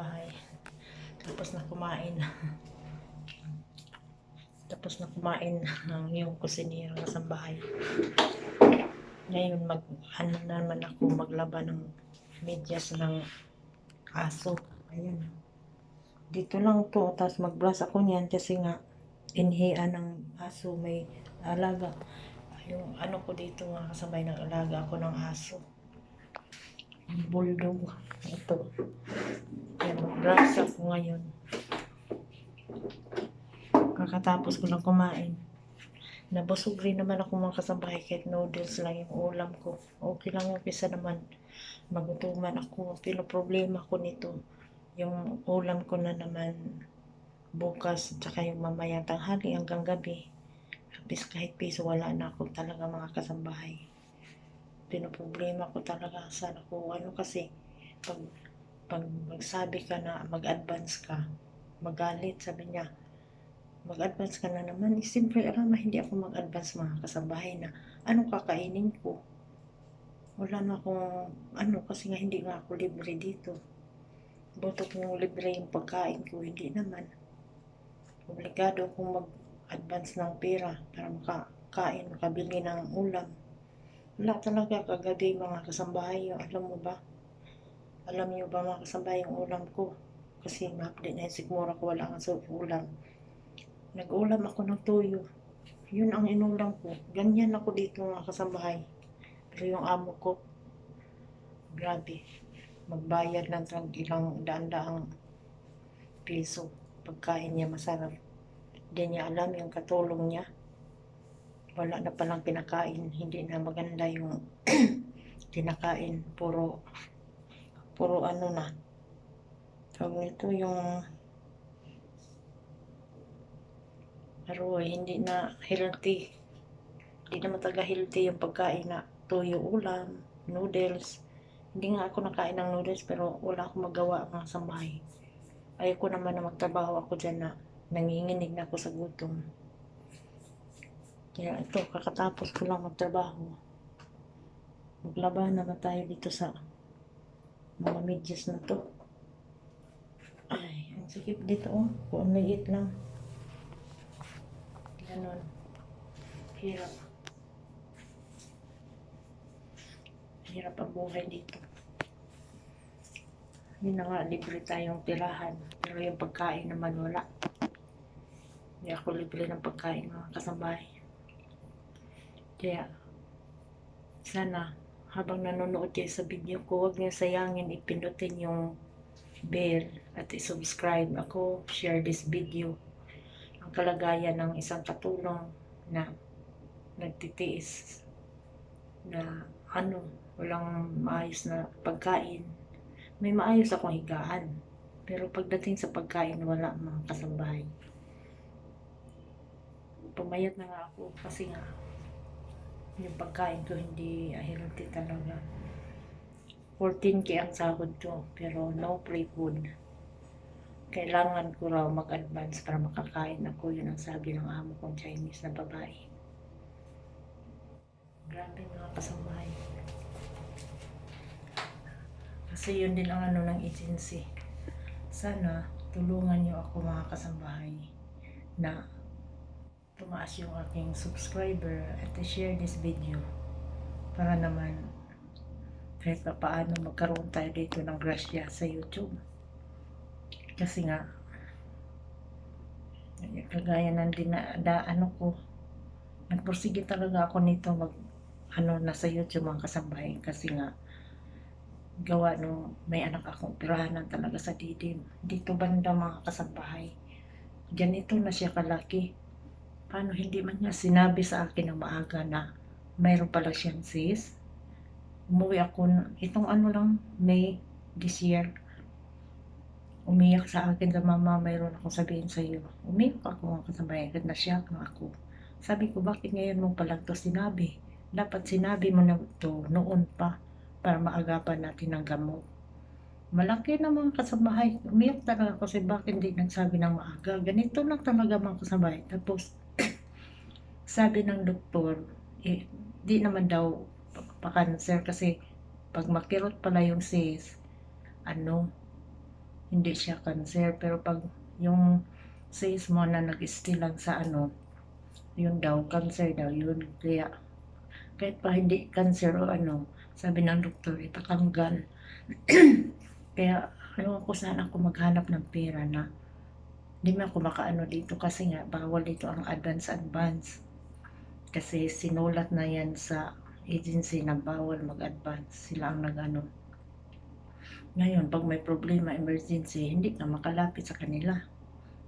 bahay. Tapos na kumain. Tapos na kumain ng yung kusinero sa bahay. Ngayon mag ano naman ako maglaba ng medyas ng aso. Ayan. Dito lang to. Tapos mag-brush ako niyan kasi nga inhian ng aso may alaga. Yung ano ko dito nga kasabay ng alaga ako ng aso. Bulldog. Ito. Mag-brush ako ngayon. Kakatapos ko lang kumain. Nabusog rin naman ako mga kasambahay kahit noodles lang yung ulam ko. Okay lang yung pisa naman. Magutuman ako. Pero problema ko nito. Yung ulam ko na naman bukas tsaka yung mamayang tanghali hanggang gabi. Habis kahit piso wala na ako talaga mga kasambahay. Pinoproblema ko talaga sana ko ano kasi pag pag magsabi ka na mag-advance ka, magalit, sabi niya, mag-advance ka na naman. Eh, siyempre, alam mo, hindi ako mag-advance mga kasabahay na anong kakainin ko. Wala na akong, ano, kasi nga hindi nga ako libre dito. Boto kung libre yung pagkain ko, hindi naman. Obligado akong mag-advance ng pera para makakain, makabili ng ulam. Wala talaga kagabi mga kasambahay, alam mo ba? Alam niyo ba mga kasabay yung ulam ko? Kasi ma-update na yung sigmura ko wala nga sa ulam. Nag-ulam ako ng tuyo. Yun ang inulam ko. Ganyan ako dito mga kasambahay. Pero yung amo ko, grabe. Magbayad ng ilang daan-daang piso. Pagkain niya masarap. Hindi niya alam yung katulong niya. Wala na palang pinakain. Hindi na maganda yung kinakain. Puro puro ano na. Tawag nito yung aroy hindi na healthy. Hindi na mataga healthy yung pagkain na tuyo ulam noodles. Hindi nga ako nakain ng noodles pero wala akong magawa mga sambahay ayoko naman na magtrabaho ako dyan na nanginginig na ako sa gutom. Kaya ito kakatapos ko lang magtrabaho. Maglaba naman tayo dito sa mga medyas na to. Ay, ang sikip dito oh. Kung liit lang. Ganon. Hirap. Hirap ang buhay dito. Yun na nga, libre tayong tirahan. Pero yung pagkain naman wala. Hindi ako libre ng pagkain mga kasambahay. Kaya, sana habang nanonood kayo sa video ko, huwag niyo sayangin ipindutin yung bell at i-subscribe ako, share this video. Ang kalagayan ng isang katulong na nagtitiis na ano, walang maayos na pagkain. May maayos akong higaan. Pero pagdating sa pagkain, wala mga kasambahay. Pumayat na nga ako kasi nga yung pagkain ko hindi healthy talaga. 14k ang sahod ko, pero no free food. Kailangan ko raw mag-advance para makakain ako. Yun ang sabi ng amo kong Chinese na babae. Grabe mga kasambahay. Kasi yun din ang ano ng agency. Sana tulungan niyo ako mga kasambahay na tumaas yung aking subscriber at share this video para naman kahit pa paano magkaroon tayo dito ng grasya sa YouTube. Kasi nga, kagaya ng dinadaan ko, nagpursige talaga ako nito mag, ano, nasa YouTube mga kasambahay kasi nga, gawa nung may anak akong operahanan talaga sa didim. Dito banda mga kasambahay. Ganito na siya kalaki paano hindi man niya sinabi sa akin ng maaga na mayroon pala siyang sis. Umuwi ako, itong ano lang, May this year. Umiyak sa akin sa mama, mayroon akong sabihin sa iyo. Umiyak ako mga kasabay, agad na siya na ako. Sabi ko, bakit ngayon mo pala to sinabi? Dapat sinabi mo na to noon pa para maagapan natin ang gamot. Malaki na mga kasabahay. Umiyak talaga kasi bakit hindi nagsabi ng maaga. Ganito lang talaga mga kasabahay. Tapos, sabi ng doktor, eh, di naman daw pa-cancer kasi pag makirot pala yung sis, ano, hindi siya cancer. Pero pag yung says mo na nag-stay lang sa ano, yun daw, cancer daw yun. Kaya, kahit pa hindi cancer o ano, sabi ng doktor, itatanggal. Kaya, ano ko sana ako maghanap ng pera na hindi man ako makaano dito kasi nga, bawal dito ang advance-advance. Kasi sinulat na yan sa agency na bawal mag-advance. Sila ang nag-ano. Ngayon, pag may problema, emergency, hindi ka makalapit sa kanila.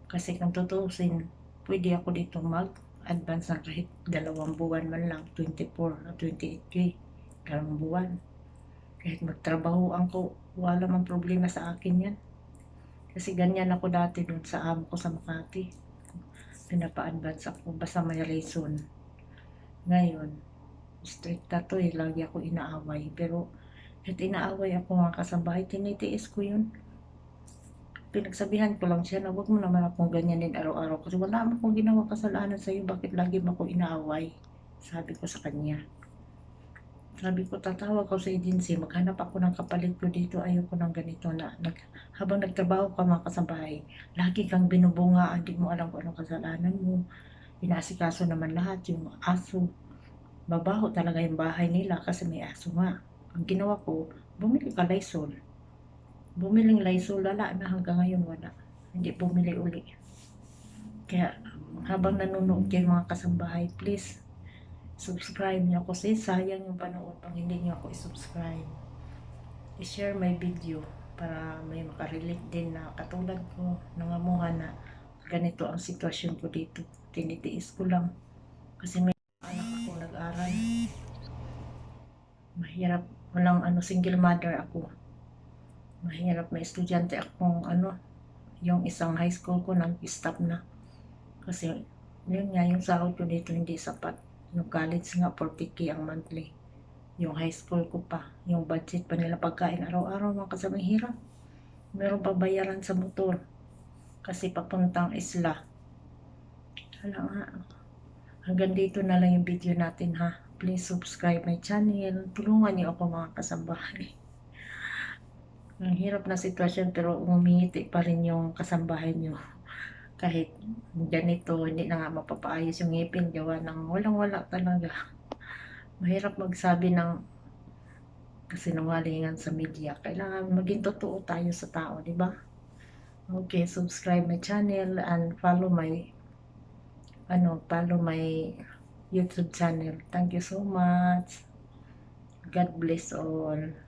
Kasi kung tutusin, pwede ako dito mag-advance na kahit dalawang buwan man lang, 24 o 28k, dalawang buwan. Kahit magtrabaho ko, wala mang problema sa akin yan. Kasi ganyan ako dati dun sa amo ko sa Makati. Pinapa-advance ako, basta may reason. Ngayon, strict to eh, lagi ako inaaway. Pero, kahit inaaway ako mga kasambahay, tinitiis ko yun. Pinagsabihan ko lang siya na huwag mo naman akong ganyanin araw-araw kasi wala mo akong ginawa kasalanan sa iyo bakit lagi mo ako inaaway? Sabi ko sa kanya. Sabi ko tatawag ako sa agency. Maghanap ako ng kapalit ko dito. Ayoko ng ganito na nag, habang nagtrabaho ka mga kasambahay lagi kang binubunga. Hindi mo alam kung anong kasalanan mo inaasikaso naman lahat yung aso babaho talaga yung bahay nila kasi may aso nga ang ginawa ko bumili ka Lysol bumiling Lysol, lala na hanggang ngayon wala. Hindi bumili uli. Kaya habang nanonood kayo mga kasambahay, please subscribe niyo kasi sayang yung panood pang hindi niyo ako i-subscribe. I-share my video para may makarelate din na katulad ko nangamuha na ganito ang sitwasyon ko dito. Tinitiis ko lang kasi may anak ako nag-aral. Mahirap, walang ano, single mother ako mahirap may estudyante akong ano, yung isang high school ko nag-stop na. Kasi yun nga, yung sahod ko dito hindi sapat. Yung college nga, 40k ang monthly. Yung high school ko pa, yung budget pa nila pagkain araw-araw mga kasamang hirap. Meron pa bayaran sa motor. Kasi papuntang isla. Hala nga. Hanggang dito na lang yung video natin ha. Please subscribe my channel. Tulungan niyo ako mga kasambahay. Ang hirap na sitwasyon pero umingiti pa rin yung kasambahay nyo. Kahit ganito, hindi na nga mapapaayos yung ngipin, gawa ng walang-wala talaga. Mahirap magsabi ng kasinungalingan sa media. Kailangan maging totoo tayo sa tao, di ba? Okay, subscribe my channel and follow my ano, follow my YouTube channel. Thank you so much. God bless all.